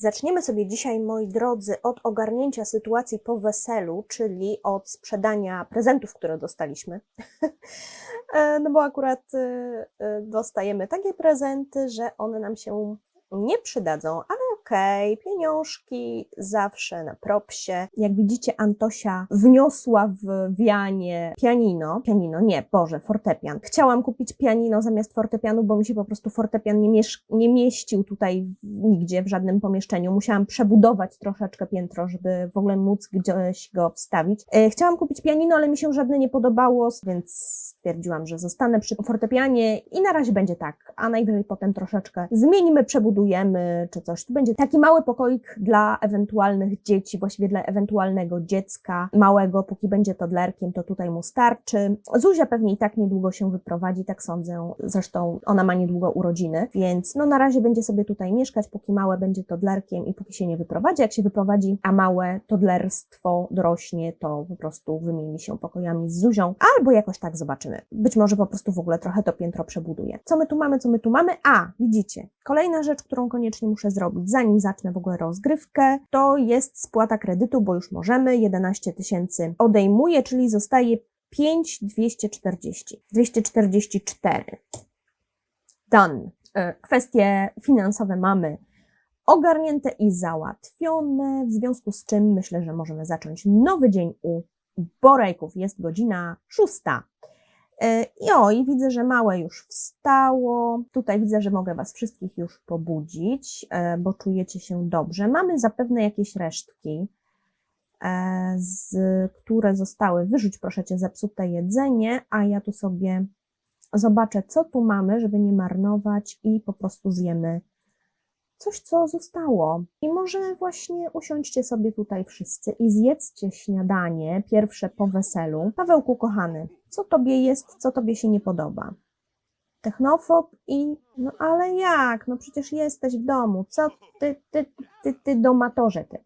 Zaczniemy sobie dzisiaj, moi drodzy, od ogarnięcia sytuacji po weselu, czyli od sprzedania prezentów, które dostaliśmy. E, no bo akurat e, e, dostajemy takie prezenty, że one nam się nie przydadzą, okej, pieniążki zawsze na propsie. Jak widzicie, Antosia wniosła w wianie pianino. Pianino, nie, Boże, fortepian. Chciałam kupić pianino zamiast fortepianu, bo mi się po prostu fortepian nie, nie mieścił tutaj nigdzie, w żadnym pomieszczeniu. Musiałam przebudować troszeczkę piętro, żeby w ogóle móc gdzieś go wstawić. E, Chciałam kupić pianino, ale mi się żadne nie podobało, więc stwierdziłam, że zostanę przy fortepianie i na razie będzie tak, a najwyżej potem troszeczkę zmienimy, przebudujemy czy coś. Tu będzie taki mały pokoik dla ewentualnych dzieci, właściwie dla ewentualnego dziecka małego, póki będzie toddlerkiem, to tutaj mu starczy. Zuzia pewnie i tak niedługo się wyprowadzi, tak sądzę. Zresztą ona ma niedługo urodziny, więc no na razie będzie sobie tutaj mieszkać, póki małe będzie toddlerkiem i póki się nie wyprowadzi. Jak się wyprowadzi, a małe toddlerstwo dorośnie, to po prostu wymieni się pokojami z Zuzią, albo jakoś tak zobaczymy. Być może po prostu w ogóle trochę to piętro przebuduje. Co my tu mamy, co my tu mamy? A, widzicie, kolejna rzecz, którą koniecznie muszę zrobić, zanim zacznę w ogóle rozgrywkę, to jest spłata kredytu, bo już możemy, 11 tysięcy odejmuję, czyli zostaje 5240, 244. Done. E, Kwestie finansowe mamy ogarnięte i załatwione, w związku z czym myślę, że możemy zacząć nowy dzień u Borejków. Jest godzina szósta. E, I o, i widzę, że małe już wstało. Tutaj widzę, że mogę Was wszystkich już pobudzić, e, bo czujecie się dobrze. Mamy zapewne jakieś resztki, e, z, które zostały. Wyrzuć proszę Cię zepsute jedzenie, a ja tu sobie zobaczę, co tu mamy, żeby nie marnować i po prostu zjemy coś, co zostało. I może właśnie usiądźcie sobie tutaj wszyscy i zjedzcie śniadanie, pierwsze po weselu. Pawełku, kochany, co tobie jest, co tobie się nie podoba? Technofob i... No ale jak? No przecież jesteś w domu. Co ty, ty, ty, ty, domatorze ty.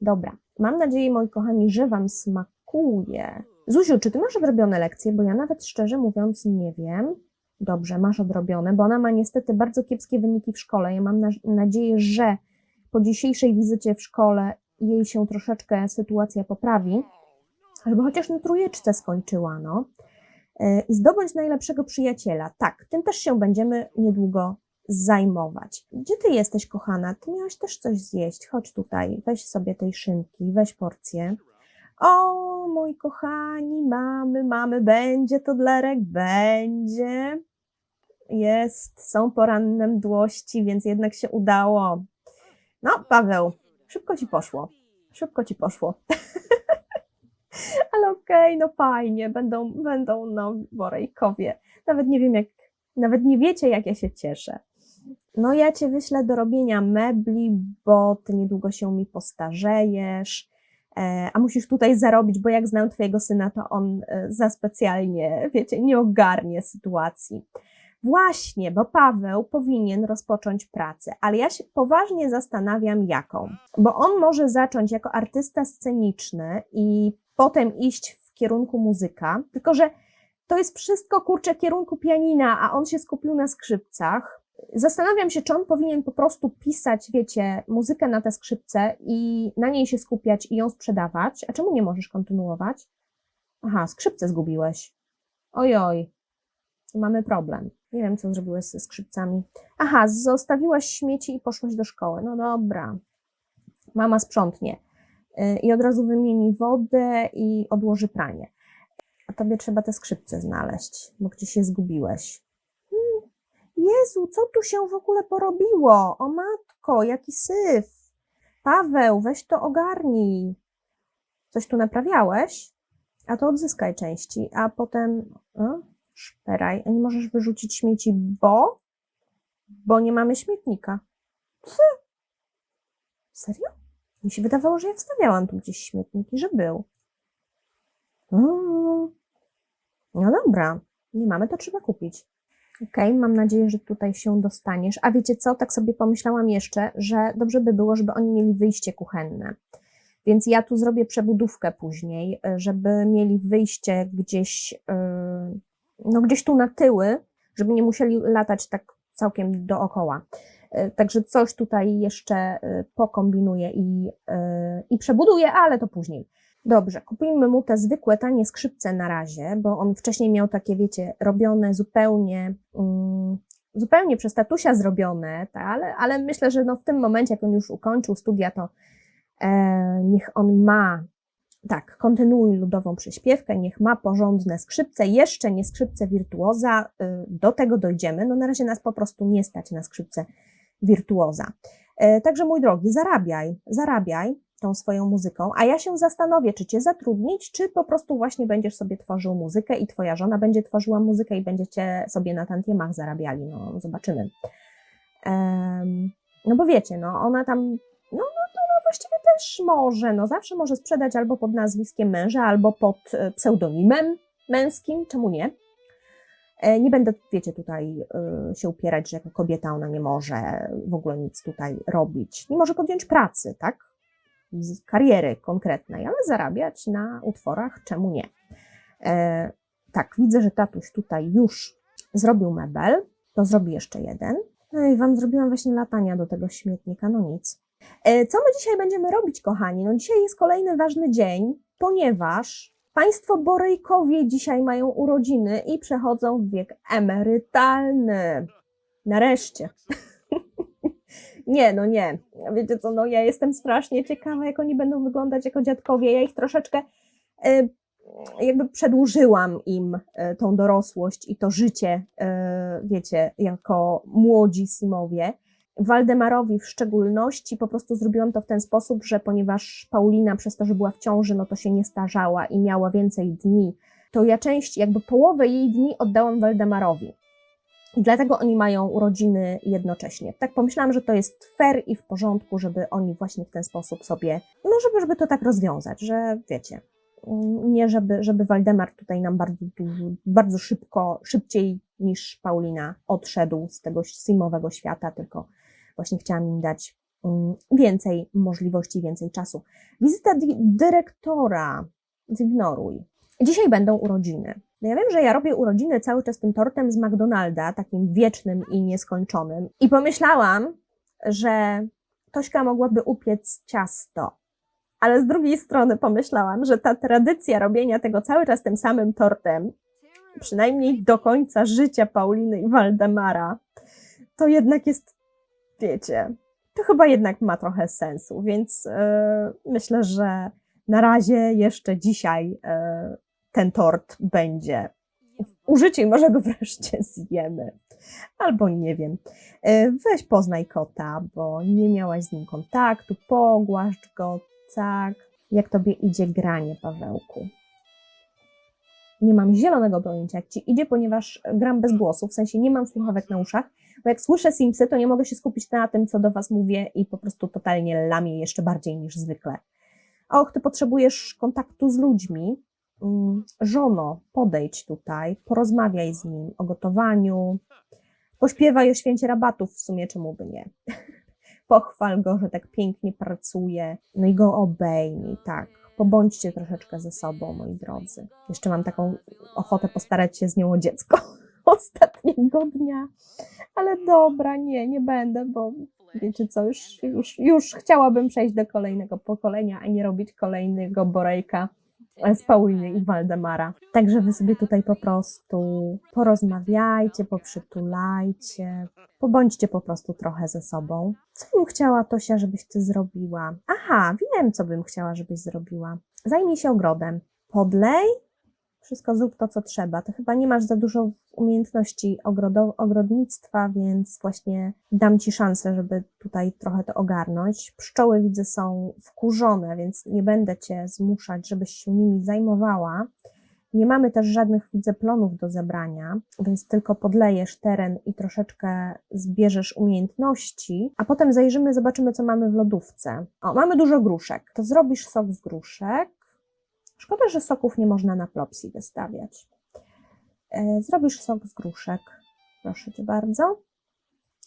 Dobra, mam nadzieję, moi kochani, że wam smakuje. Zuziu, czy ty masz odrobione lekcje? Bo ja nawet szczerze mówiąc nie wiem. Dobrze, masz odrobione, bo ona ma niestety bardzo kiepskie wyniki w szkole. Ja mam na, nadzieję, że po dzisiejszej wizycie w szkole jej się troszeczkę sytuacja poprawi, żeby chociaż na trójeczce skończyła, no. Yy, I zdobądź najlepszego przyjaciela. Tak, tym też się będziemy niedługo zajmować. Gdzie ty jesteś, kochana? Ty miałaś też coś zjeść. Chodź tutaj, weź sobie tej szynki, weź porcję. O, moi kochani, mamy, mamy, będzie to dlerek, będzie. Jest, są poranne mdłości, więc jednak się udało. No, Paweł, szybko ci poszło. Szybko ci poszło. Ale okej, no fajnie, będą, będą, no, Borejkowie. Nawet nie wiem, jak, nawet nie wiecie, jak ja się cieszę. No, ja cię wyślę do robienia mebli, bo ty niedługo się mi postarzejesz. E, a musisz tutaj zarobić, bo jak znam twojego syna, to on e, za specjalnie, wiecie, nie ogarnie sytuacji. Właśnie, bo Paweł powinien rozpocząć pracę, ale ja się poważnie zastanawiam, jaką. Bo on może zacząć jako artysta sceniczny i potem iść w kierunku muzyka, tylko że to jest wszystko kurczę kierunku pianina, a on się skupił na skrzypcach. Zastanawiam się, czy on powinien po prostu pisać, wiecie, muzykę na te skrzypce i na niej się skupiać i ją sprzedawać. A czemu nie możesz kontynuować? Aha, skrzypce zgubiłeś. Ojoj, mamy problem. Nie wiem, co zrobiłeś ze skrzypcami. Aha, zostawiłaś śmieci i poszłaś do szkoły. No dobra. Mama sprzątnie. Y, I od razu wymieni wodę i odłoży pranie. A tobie trzeba te skrzypce znaleźć, bo gdzieś się zgubiłeś. Hmm, Jezu, co tu się w ogóle porobiło? O matko, jaki syf. Paweł, weź to ogarnij. Coś tu naprawiałeś? A to odzyskaj części, a potem... O, szperaj, a nie możesz wyrzucić śmieci, bo? Bo nie mamy śmietnika. Co? Serio? Mi się wydawało, że ja wstawiałam tu gdzieś śmietnik i że był. Mm. No dobra, nie mamy, to trzeba kupić. Okej, mam nadzieję, że tutaj się dostaniesz. A wiecie co, tak sobie pomyślałam jeszcze, że dobrze by było, żeby oni mieli wyjście kuchenne. Więc ja tu zrobię przebudówkę później, żeby mieli wyjście gdzieś, yy, no gdzieś tu na tyły, żeby nie musieli latać tak całkiem dookoła. E, Także coś tutaj jeszcze e, pokombinuję i, e, i przebuduję, ale to później. Dobrze, kupimy mu te zwykłe, tanie skrzypce na razie, bo on wcześniej miał takie, wiecie, robione zupełnie, mm, zupełnie przez tatusia zrobione, ta, ale, ale myślę, że no w tym momencie, jak on już ukończył studia, to e, niech on ma, tak, kontynuuj ludową przyśpiewkę, niech ma porządne skrzypce, jeszcze nie skrzypce wirtuoza, y, do tego dojdziemy, no na razie nas po prostu nie stać na skrzypce wirtuoza. E, Także mój drogi, zarabiaj, zarabiaj tą swoją muzyką, a ja się zastanowię, czy cię zatrudnić, czy po prostu właśnie będziesz sobie tworzył muzykę i twoja żona będzie tworzyła muzykę i będziecie sobie na tantiemach zarabiali, no zobaczymy. Em, no bo wiecie, no ona tam, no, no to no właściwie też może, no zawsze może sprzedać albo pod nazwiskiem męża, albo pod e, pseudonimem męskim, czemu nie? E, Nie będę, wiecie, tutaj y, się upierać, że jako kobieta ona nie może w ogóle nic tutaj robić. Nie może podjąć pracy, tak? Z kariery konkretnej, ale zarabiać na utworach, czemu nie? E, tak, widzę, że tatuś tutaj już zrobił mebel, to zrobi jeszcze jeden. No i wam zrobiłam właśnie latania do tego śmietnika, no nic. E, co my dzisiaj będziemy robić, kochani? No dzisiaj jest kolejny ważny dzień, ponieważ Państwo Borejkowie dzisiaj mają urodziny i przechodzą w wiek emerytalny. Nareszcie. nie, no nie. Wiecie co, no ja jestem strasznie ciekawa, jak oni będą wyglądać jako dziadkowie. Ja ich troszeczkę e, jakby przedłużyłam im e, tą dorosłość i to życie, e, wiecie, jako młodzi Simowie. Waldemarowi w szczególności po prostu zrobiłam to w ten sposób, że ponieważ Paulina przez to, że była w ciąży, no to się nie starzała i miała więcej dni, to ja część, jakby połowę jej dni oddałam Waldemarowi. I dlatego oni mają urodziny jednocześnie. Tak pomyślałam, że to jest fair i w porządku, żeby oni właśnie w ten sposób sobie, no żeby, żeby to tak rozwiązać, że wiecie, nie żeby, żeby Waldemar tutaj nam bardzo, bardzo szybko, szybciej niż Paulina odszedł z tego simowego świata, tylko właśnie chciałam im dać mm, więcej możliwości, więcej czasu. Wizyta dyrektora, zignoruj. Dzisiaj będą urodziny. No ja wiem, że ja robię urodziny cały czas tym tortem z McDonalda, takim wiecznym i nieskończonym. I pomyślałam, że Tośka mogłaby upiec ciasto. Ale z drugiej strony pomyślałam, że ta tradycja robienia tego cały czas tym samym tortem, przynajmniej do końca życia Pauliny i Waldemara, to jednak jest, wiecie, to chyba jednak ma trochę sensu, więc e, myślę, że na razie jeszcze dzisiaj e, ten tort będzie użycie i może go wreszcie zjemy. Albo nie wiem. E, Weź poznaj kota, bo nie miałaś z nim kontaktu, pogłaszcz go, tak. Jak tobie idzie granie, Pawełku? Nie mam zielonego pojęcia, jak ci idzie, ponieważ gram bez głosu, w sensie nie mam słuchawek na uszach, bo jak słyszę Simsy, to nie mogę się skupić na tym, co do was mówię i po prostu totalnie lamię jeszcze bardziej niż zwykle. Och, ty potrzebujesz kontaktu z ludźmi. Mm, Żono, podejdź tutaj, porozmawiaj z nim o gotowaniu, pośpiewaj o święcie rabatów, w sumie czemu by nie. Pochwal go, że tak pięknie pracuje, no i go obejmij, tak. Pobądźcie troszeczkę ze sobą, moi drodzy. Jeszcze mam taką ochotę postarać się z nią o dziecko ostatniego dnia. Ale dobra, nie, nie będę, bo wiecie co, już, już, już chciałabym przejść do kolejnego pokolenia, a nie robić kolejnego Borejka z Pauliny i Waldemara. Także wy sobie tutaj po prostu porozmawiajcie, poprzytulajcie, pobądźcie po prostu trochę ze sobą. Co bym chciała, Tosia, żebyś ty zrobiła? Aha, wiem, co bym chciała, żebyś zrobiła. Zajmij się ogrodem. Podlej, wszystko zrób to, co trzeba. Ty chyba nie masz za dużo umiejętności ogrodo- ogrodnictwa, więc właśnie dam ci szansę, żeby tutaj trochę to ogarnąć. Pszczoły widzę są wkurzone, więc nie będę cię zmuszać, żebyś się nimi zajmowała. Nie mamy też żadnych widzę plonów do zebrania, więc tylko podlejesz teren i troszeczkę zbierzesz umiejętności, a potem zajrzymy, zobaczymy, co mamy w lodówce. O, mamy dużo gruszek. To zrobisz sok z gruszek. Szkoda, że soków nie można na plopsji wystawiać. E, Zrobisz sok z gruszek. Proszę Cię bardzo.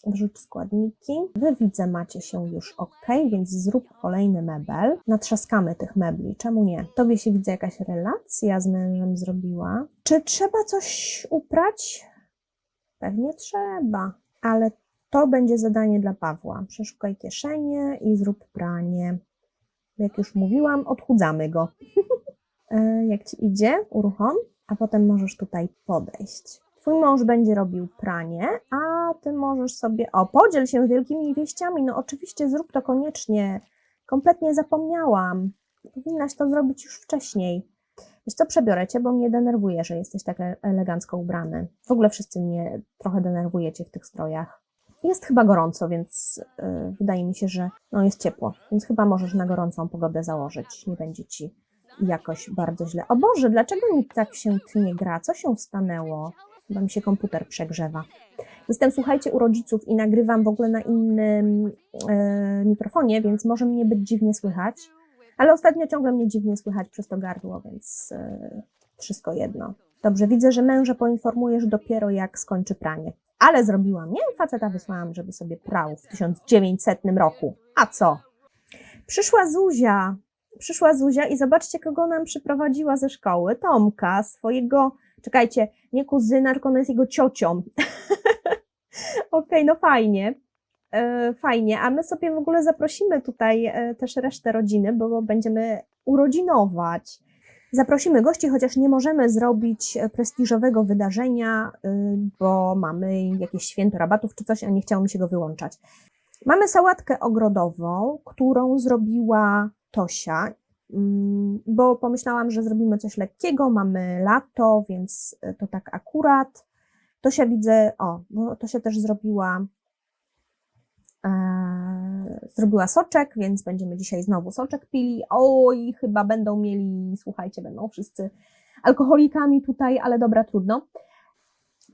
Wrzuć składniki. Wy widzę, macie się już ok, więc zrób kolejny mebel. Natrzaskamy tych mebli, czemu nie? Tobie się widzę jakaś relacja z mężem zrobiła. Czy trzeba coś uprać? Pewnie trzeba, ale To będzie zadanie dla Pawła. Przeszukaj kieszenie i zrób pranie. Jak już mówiłam, odchudzamy go. E, Jak ci idzie, uruchom, a potem możesz tutaj podejść. Twój mąż będzie robił pranie, a ty możesz sobie. O, podziel się wielkimi wieściami. No, oczywiście, zrób to koniecznie. Kompletnie zapomniałam. Powinnaś to zrobić już wcześniej. Wiesz co, przebiorę cię, bo mnie denerwuje, że jesteś tak e- elegancko ubrany. W ogóle wszyscy mnie trochę denerwujecie w tych strojach. Jest chyba gorąco, więc y, wydaje mi się, że no jest ciepło, więc chyba możesz na gorącą pogodę założyć. Nie będzie ci jakoś bardzo źle. O Boże, dlaczego mi tak się tnie gra? Co się stanęło? Chyba mi się komputer przegrzewa. Jestem, słuchajcie, u rodziców i nagrywam w ogóle na innym e, mikrofonie, więc może mnie być dziwnie słychać. Ale ostatnio ciągle mnie dziwnie słychać przez to gardło, więc e, wszystko jedno. Dobrze, widzę, że męża poinformujesz dopiero jak skończy pranie. Ale zrobiłam, nie? Faceta wysłałam, żeby sobie prał w 1900 roku. A co? Przyszła Zuzia. Przyszła Zuzia i zobaczcie, kogo nam przyprowadziła ze szkoły. Tomka, swojego, czekajcie, nie kuzyna, tylko ona jest jego ciocią. Okej, no fajnie. E, fajnie, a my sobie w ogóle zaprosimy tutaj e, też resztę rodziny, bo będziemy urodzinować. Zaprosimy gości, chociaż nie możemy zrobić e, prestiżowego wydarzenia, y, bo mamy jakieś święto rabatów czy coś, a nie chciało mi się go wyłączać. Mamy sałatkę ogrodową, którą zrobiła Tosia, mm, bo pomyślałam, że zrobimy coś lekkiego, mamy lato, więc e, to tak akurat. Tosia widzę, o, bo Tosia też zrobiła e, zrobiła soczek, więc będziemy dzisiaj znowu soczek pili. Oj, chyba będą mieli, słuchajcie, będą wszyscy alkoholikami tutaj, ale dobra, trudno.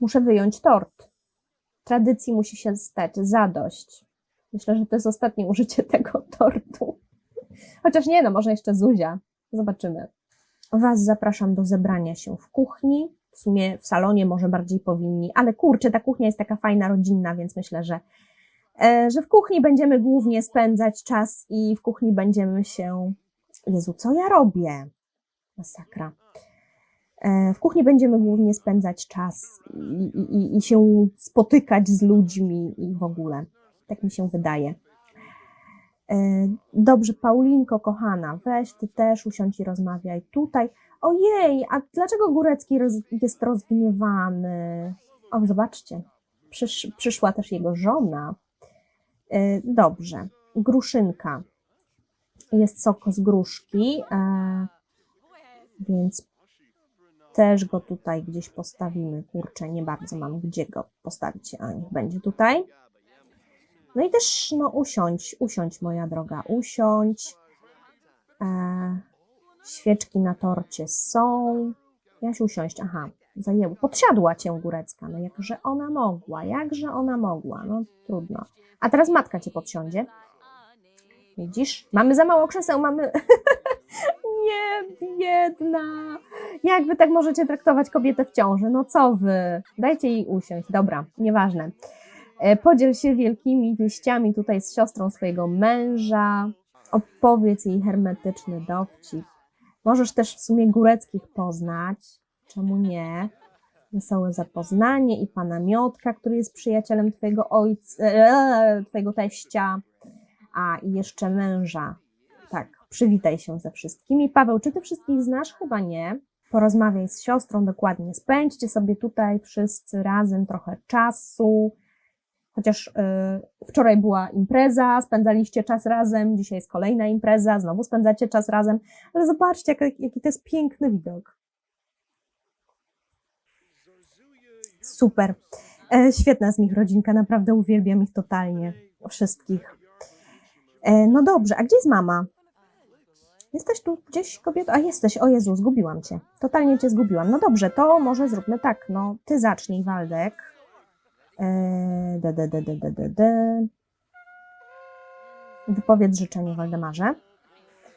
Muszę wyjąć tort. Tradycji musi się stać zadość. Myślę, że to jest ostatnie użycie tego tortu. Chociaż nie, no może jeszcze Zuzia. Zobaczymy. Was zapraszam do zebrania się w kuchni. W sumie w salonie może bardziej powinni, ale kurczę, ta kuchnia jest taka fajna, rodzinna, więc myślę, że e, że w kuchni będziemy głównie spędzać czas i w kuchni będziemy się. Jezu, co ja robię? Masakra. E, W kuchni będziemy głównie spędzać czas i, i, i- się spotykać z ludźmi i w ogóle. Tak mi się wydaje. E, Dobrze, Paulinko, kochana, weź ty też usiądź i rozmawiaj tutaj. Ojej, a dlaczego Górecki roz, jest rozgniewany? O, zobaczcie, przysz, przyszła też jego żona. E, Dobrze, gruszynka. Jest sok z gruszki, e, więc też go tutaj gdzieś postawimy. Kurczę, nie bardzo mam gdzie go postawić, a niech będzie tutaj. No i też, no usiądź, usiądź moja droga, usiądź. E, świeczki na torcie są. Jaś usiąść, aha, zajęło. Podsiadła cię Górecka, no jakże ona mogła, jakże ona mogła, no trudno. A teraz matka cię podsiądzie. Widzisz? Mamy za mało krzeseł, mamy... Nie, biedna. Jak wy tak możecie traktować kobietę w ciąży? No co wy? Dajcie jej usiąść. Dobra, nieważne. E, Podziel się wielkimi wieściami tutaj z siostrą swojego męża. Opowiedz jej hermetyczny dowcip. Możesz też w sumie Góreckich poznać. Czemu nie? Wesołe zapoznanie i pana Miotka, który jest przyjacielem twojego ojca, e, twojego teścia. A, i jeszcze męża. Tak, przywitaj się ze wszystkimi. Paweł, czy ty wszystkich znasz? Chyba nie. Porozmawiaj z siostrą dokładnie. Spędźcie sobie tutaj wszyscy razem trochę czasu. Chociaż y, wczoraj była impreza, spędzaliście czas razem, dzisiaj jest kolejna impreza, znowu spędzacie czas razem, ale zobaczcie, jak, jaki to jest piękny widok. Super. E, świetna z nich rodzinka, naprawdę uwielbiam ich totalnie. Wszystkich. E, no dobrze, a gdzie jest mama? Jesteś tu gdzieś, kobieto? A jesteś, o Jezu, zgubiłam cię. Totalnie cię zgubiłam. No dobrze, to może zróbmy tak. No, ty zacznij, Waldek. De, de, de, de, de, de, de. Wypowiedz życzenie Waldemarze.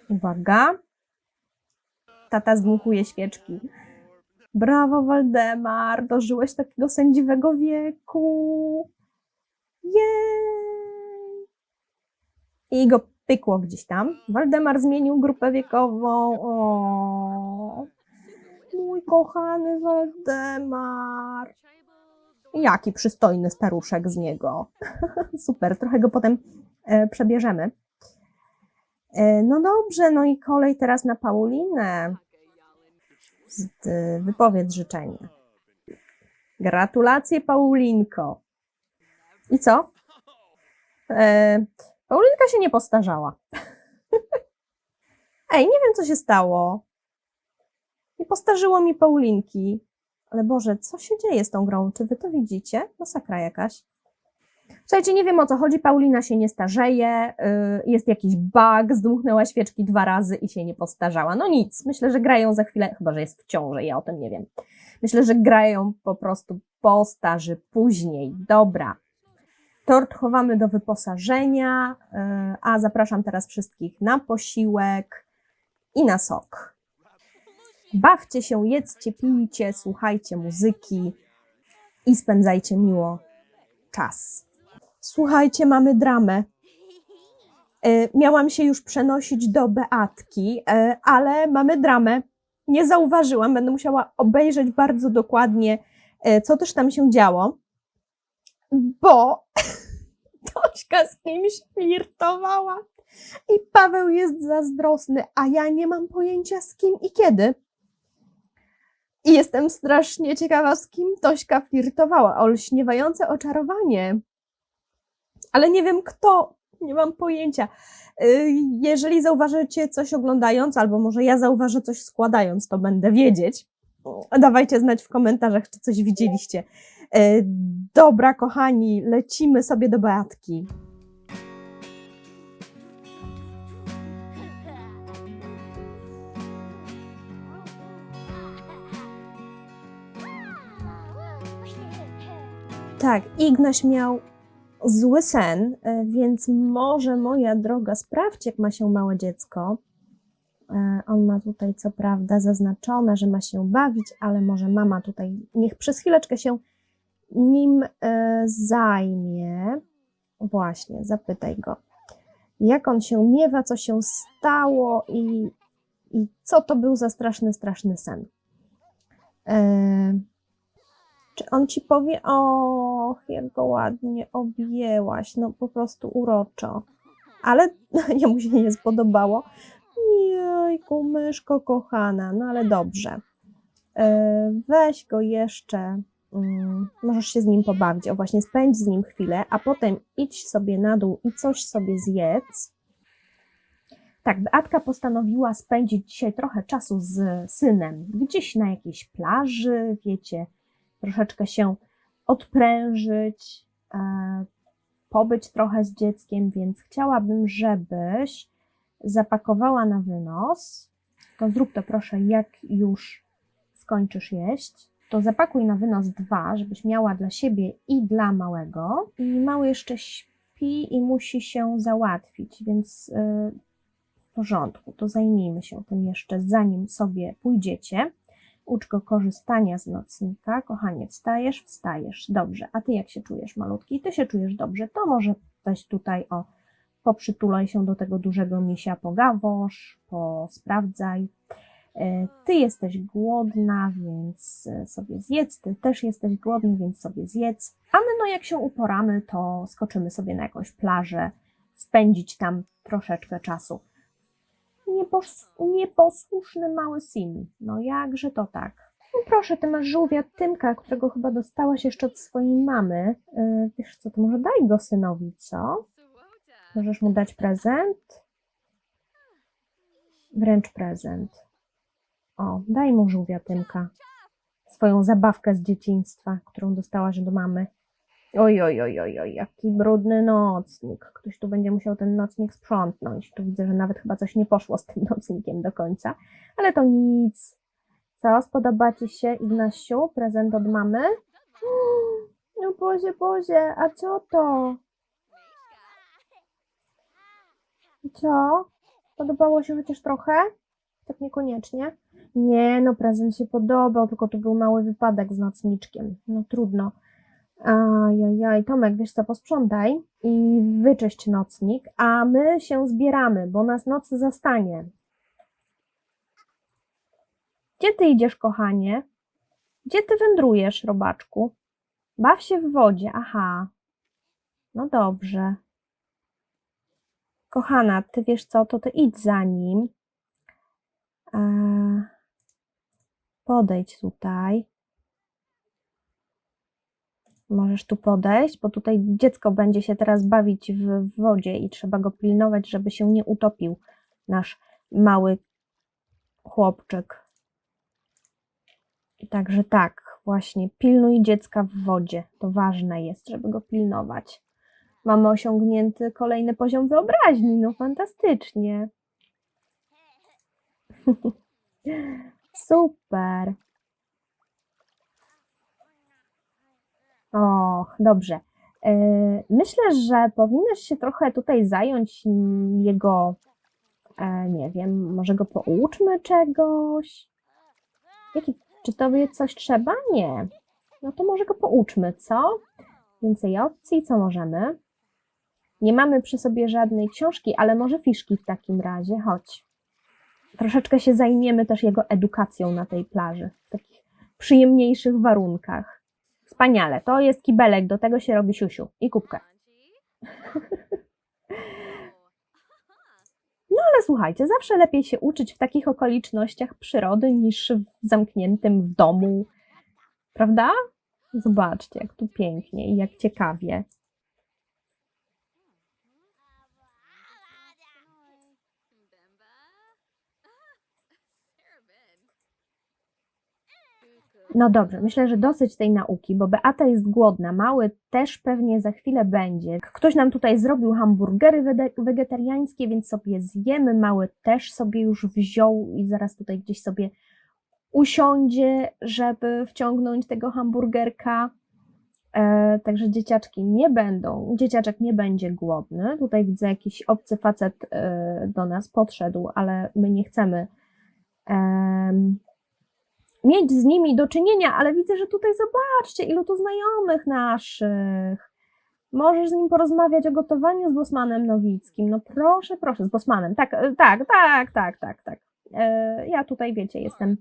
Uwaga. Tata zdmuchuje świeczki. Brawo, Waldemar, dożyłeś takiego sędziwego wieku. Jej! I go pykło gdzieś tam. Waldemar zmienił grupę wiekową. O, mój kochany Waldemar. Jaki przystojny staruszek z niego. Super, trochę go potem e, przebierzemy. E, no dobrze, no i kolej teraz na Paulinę. Y, Wypowiedz życzenie. Gratulacje, Paulinko. I co? E, Paulinka się nie postarzała. Ej, nie wiem, co się stało. Nie postarzyło mi Paulinki. Ale Boże, co się dzieje z tą grą? Czy wy to widzicie? Masakra jakaś. Słuchajcie, nie wiem o co chodzi. Paulina się nie starzeje. y, Jest jakiś bug, zdmuchnęła świeczki dwa razy i się nie postarzała. No nic, myślę, że grają za chwilę, chyba że jest w ciąży, ja o tym nie wiem. Myślę, że grają po prostu po starzy później. Dobra. Tort chowamy do wyposażenia, y, a zapraszam teraz wszystkich na posiłek i na sok. Bawcie się, jedzcie, pijcie, słuchajcie muzyki i spędzajcie miło czas. Słuchajcie, mamy dramę. E, Miałam się już przenosić do Beatki, e, ale mamy dramę. Nie zauważyłam, będę musiała obejrzeć bardzo dokładnie, e, co też tam się działo, bo Tośka z kimś flirtowała i Paweł jest zazdrosny, a ja nie mam pojęcia z kim i kiedy. I jestem strasznie ciekawa, z kim Tośka flirtowała. Olśniewające oczarowanie. Ale nie wiem kto, nie mam pojęcia. Y, Jeżeli zauważycie coś oglądając, albo może ja zauważę coś składając, to będę wiedzieć. Dawajcie znać w komentarzach, czy coś widzieliście. Y, Dobra, kochani, lecimy sobie do Beatki. Tak, Ignaś miał zły sen, e, więc może moja droga, sprawdź, jak ma się małe dziecko. E, On ma tutaj, co prawda, zaznaczone, że ma się bawić, ale może mama tutaj, niech przez chwileczkę się nim e, zajmie. Właśnie, zapytaj go, jak on się miewa, co się stało i, i co to był za straszny, straszny sen. Czy on ci powie, och, jak go ładnie objęłaś, no po prostu uroczo. Ale jemu się nie spodobało. Jejku, myszko kochana, no ale dobrze. E, Weź go jeszcze, mm, możesz się z nim pobawić, o właśnie spędź z nim chwilę, a potem idź sobie na dół i coś sobie zjedz. Tak, Beatka postanowiła spędzić dzisiaj trochę czasu z synem, gdzieś na jakiejś plaży, wiecie, troszeczkę się odprężyć, e, pobyć trochę z dzieckiem, więc chciałabym, żebyś zapakowała na wynos. To zrób to proszę, jak już skończysz jeść. To zapakuj na wynos dwa, żebyś miała dla siebie i dla małego. I mały jeszcze śpi i musi się załatwić, więc e, w porządku. To zajmijmy się tym jeszcze, zanim sobie pójdziecie. Ucz go korzystania z nocnika. Kochanie, wstajesz? Wstajesz. Dobrze. A ty jak się czujesz, malutki? Ty się czujesz dobrze. To może weź tutaj o, poprzytulaj się do tego dużego misia, pogawosz, posprawdzaj. E, Ty jesteś głodna, więc e, sobie zjedz. Ty też jesteś głodny, więc sobie zjedz. A my, no jak się uporamy, to skoczymy sobie na jakąś plażę, spędzić tam troszeczkę czasu. Niepos- nieposłuszny mały sim. No jakże to tak? No proszę, ty masz żółwia Tymka, którego chyba dostałaś jeszcze od swojej mamy. Yy, wiesz co, to może daj go synowi, co? Możesz mu dać prezent? Wręcz prezent. O, daj mu żółwia Tymka. Swoją zabawkę z dzieciństwa, którą dostałaś do mamy. Oj, oj, oj, oj, oj, jaki brudny nocnik. Ktoś tu będzie musiał ten nocnik sprzątnąć. Tu widzę, że nawet chyba coś nie poszło z tym nocnikiem do końca, ale to nic. Co, spodoba Ci się, Ignasiu, prezent od mamy? No Bozie, Bozie, a co to? Co? Podobało się chociaż trochę? Tak niekoniecznie? Nie, no prezent się podobał, tylko to był mały wypadek z nocniczkiem. No trudno. Ajajaj, Tomek, wiesz co, posprzątaj i wyczyść nocnik, a my się zbieramy, bo nas noc zastanie. Gdzie ty idziesz, kochanie? Gdzie ty wędrujesz, robaczku? Baw się w wodzie, aha. No dobrze. Kochana, ty wiesz co, to ty idź za nim. Eee, podejdź tutaj. Możesz tu podejść, bo tutaj dziecko będzie się teraz bawić w wodzie i trzeba go pilnować, żeby się nie utopił nasz mały chłopczyk. Także tak, właśnie, pilnuj dziecka w wodzie. To ważne jest, żeby go pilnować. Mamy osiągnięty kolejny poziom wyobraźni, no fantastycznie. Super. Och, dobrze. Yy, Myślę, że powinnaś się trochę tutaj zająć jego, e, nie wiem, może go pouczmy czegoś? Jaki, czy tobie coś trzeba? Nie. No to może go pouczmy, co? Więcej opcji, co możemy? Nie mamy przy sobie żadnej książki, ale może fiszki w takim razie, chodź. Troszeczkę się zajmiemy też jego edukacją na tej plaży, w takich przyjemniejszych warunkach. Wspaniale, to jest kibelek, do tego się robi siusiu i kubkę. No ale słuchajcie, zawsze lepiej się uczyć w takich okolicznościach przyrody niż w zamkniętym w domu, prawda? Zobaczcie, jak tu pięknie i jak ciekawie. No dobrze, myślę, że dosyć tej nauki, bo Beata jest głodna, mały też pewnie za chwilę będzie. Ktoś nam tutaj zrobił hamburgery wegetariańskie, więc sobie zjemy. Mały też sobie już wziął i zaraz tutaj gdzieś sobie usiądzie, żeby wciągnąć tego hamburgerka. E, także dzieciaczki nie będą, dzieciaczek nie będzie głodny. Tutaj widzę jakiś obcy facet e, do nas podszedł, ale my nie chcemy em, mieć z nimi do czynienia, ale widzę, że tutaj zobaczcie, ilu tu znajomych naszych. Możesz z nim porozmawiać o gotowaniu z Bosmanem Nowickim. No proszę, proszę, z Bosmanem. Tak, e, tak, tak, tak, tak, tak. E, ja tutaj, wiecie, jestem.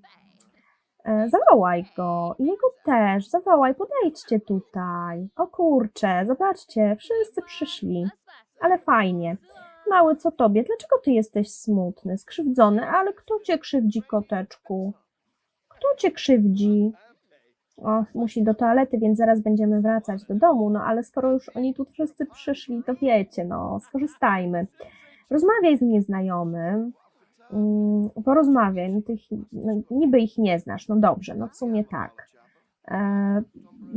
E, zawołaj go. Jego też. Zawołaj, podejdźcie tutaj. O kurczę, zobaczcie, wszyscy przyszli. Ale fajnie. Mały, co tobie? Dlaczego ty jesteś smutny, skrzywdzony? Ale kto cię krzywdzi, koteczku? Kto cię krzywdzi? O, musi do toalety, więc zaraz będziemy wracać do domu, no ale skoro już oni tu wszyscy przyszli, to wiecie, no, skorzystajmy. Rozmawiaj z nieznajomym, mm, porozmawiaj, no, tych, no, niby ich nie znasz, no dobrze, no w sumie tak. E,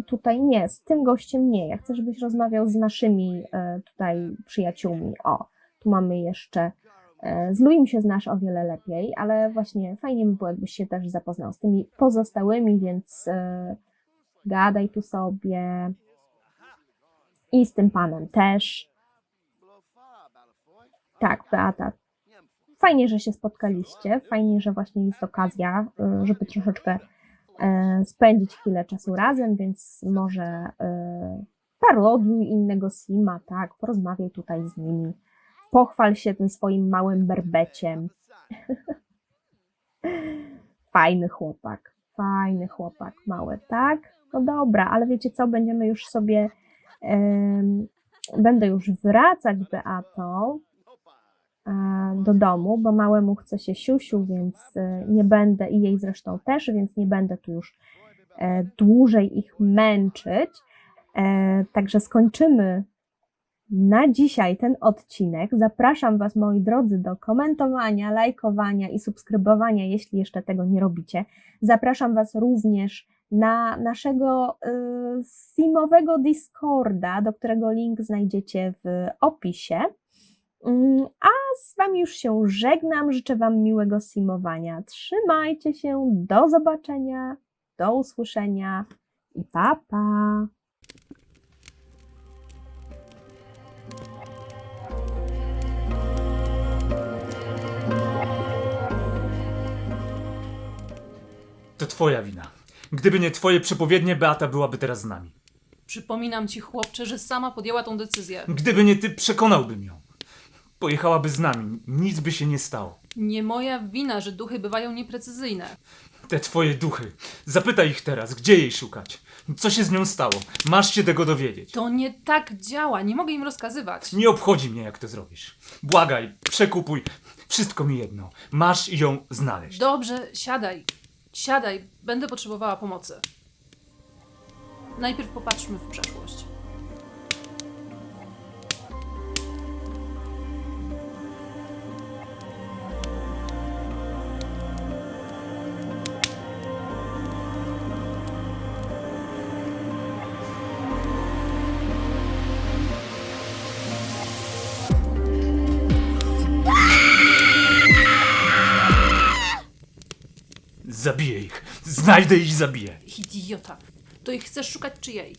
tutaj nie, z tym gościem nie, ja chcę, żebyś rozmawiał z naszymi e, tutaj przyjaciółmi. O, tu mamy jeszcze Z Luim się znasz o wiele lepiej, ale właśnie fajnie by było, jakbyś się też zapoznał z tymi pozostałymi, więc e, gadaj tu sobie. I z tym panem też. Tak, Beata. Fajnie, że się spotkaliście. Fajnie, że właśnie jest okazja, e, żeby troszeczkę e, spędzić chwilę czasu razem, więc może e, parodiuj innego Sima, tak, porozmawiaj tutaj z nimi pochwal się tym swoim małym berbeciem. Fajny chłopak, fajny chłopak, mały, tak? No dobra, ale wiecie co, będziemy już sobie, em, będę już wracać Beatą e, do domu, bo małemu chce się siusiu, więc e, nie będę, i jej zresztą też, więc nie będę tu już e, dłużej ich męczyć. Także skończymy na dzisiaj ten odcinek. Zapraszam Was, moi drodzy, do komentowania, lajkowania i subskrybowania, jeśli jeszcze tego nie robicie. Zapraszam Was również na naszego y, simowego Discorda, do którego link znajdziecie w opisie. Mm, A z Wami już się żegnam. Życzę Wam miłego simowania. Trzymajcie się. Do zobaczenia. Do usłyszenia i pa pa. To twoja wina. Gdyby nie twoje przepowiednie, Beata byłaby teraz z nami. Przypominam ci, chłopcze, że sama podjęła tą decyzję. Gdyby nie ty, przekonałbym ją. Pojechałaby z nami, nic by się nie stało. Nie moja wina, że duchy bywają nieprecyzyjne. Te twoje duchy. Zapytaj ich teraz, gdzie jej szukać. Co się z nią stało? Masz się tego dowiedzieć. To nie tak działa, nie mogę im rozkazywać. Nie obchodzi mnie, jak to zrobisz. Błagaj, przekupuj. Wszystko mi jedno. Masz ją znaleźć. Dobrze, siadaj. Siadaj, będę potrzebowała pomocy. Najpierw popatrzmy w przeszłość. Zabiję ich. Znajdę ich i zabiję. Idiota. To ich chcesz szukać czy jej?